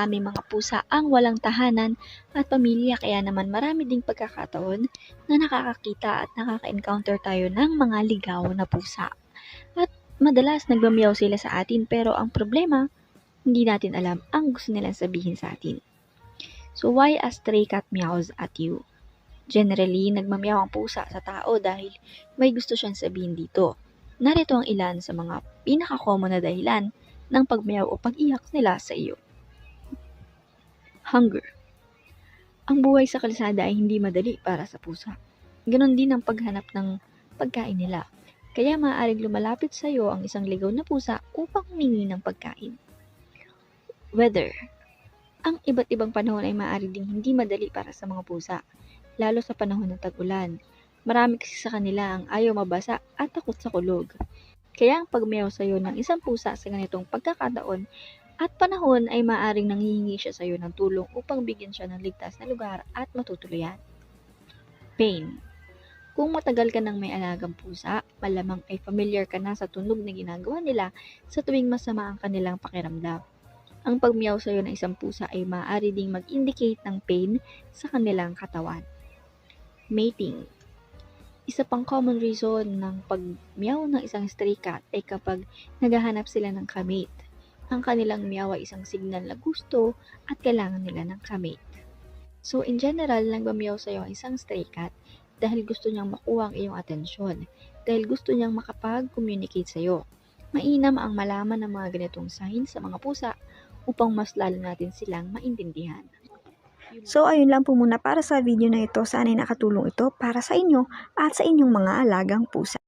maraming mga pusa ang walang tahanan at pamilya kaya naman marami ding pagkakataon na nakakakita at nakaka-encounter tayo ng mga ligaw na pusa. At madalas nagmamiyaw sila sa atin pero ang problema, hindi natin alam ang gusto nilang sabihin sa atin. So why a stray cat meows at you? Generally, nagmamiyaw ang pusa sa tao dahil may gusto siyang sabihin dito. Narito ang ilan sa mga pinaka-common na dahilan ng pagmiyaw o pag-iyak nila sa iyo. Hunger. Ang buhay sa kalsada ay hindi madali para sa pusa. Ganon din ang paghanap ng pagkain nila. Kaya maaaring lumalapit sa iyo ang isang ligaw na pusa upang humingi ng pagkain. Weather. Ang iba't ibang panahon ay maaari ding hindi madali para sa mga pusa, lalo sa panahon ng tag-ulan. Marami kasi sa kanila ang ayaw mabasa at takot sa kulog. Kaya ang pagmiyaw sa iyo ng isang pusa sa ganitong pagkakataon at panahon ay maaaring nanghihingi siya sa iyo ng tulong upang bigyan siya ng ligtas na lugar at matutuluyan. Pain. Kung matagal ka nang may alagang pusa, malamang ay familiar ka na sa tunog na ginagawa nila sa tuwing masama ang kanilang pakiramdam. Ang pagmiyaw sa iyo ng isang pusa ay maaari ding mag-indicate ng pain sa kanilang katawan. Mating. Isa pang common reason ng pagmiyaw ng isang stray cat ay kapag naghahanap sila ng kamate. Ang kanilang miyaw ay isang signal na gusto at kailangan nila ng kamate. So in general, nagmamiyaw sa iyo ang isang stray cat dahil gusto niyang makuha ang iyong atensyon, dahil gusto niyang makapag-communicate sa iyo. Mainam ang malaman ng mga ganitong signs sa mga pusa upang mas lalo natin silang maintindihan. So ayun lang po muna para sa video na ito. Sana'y nakatulong ito para sa inyo at sa inyong mga alagang pusa.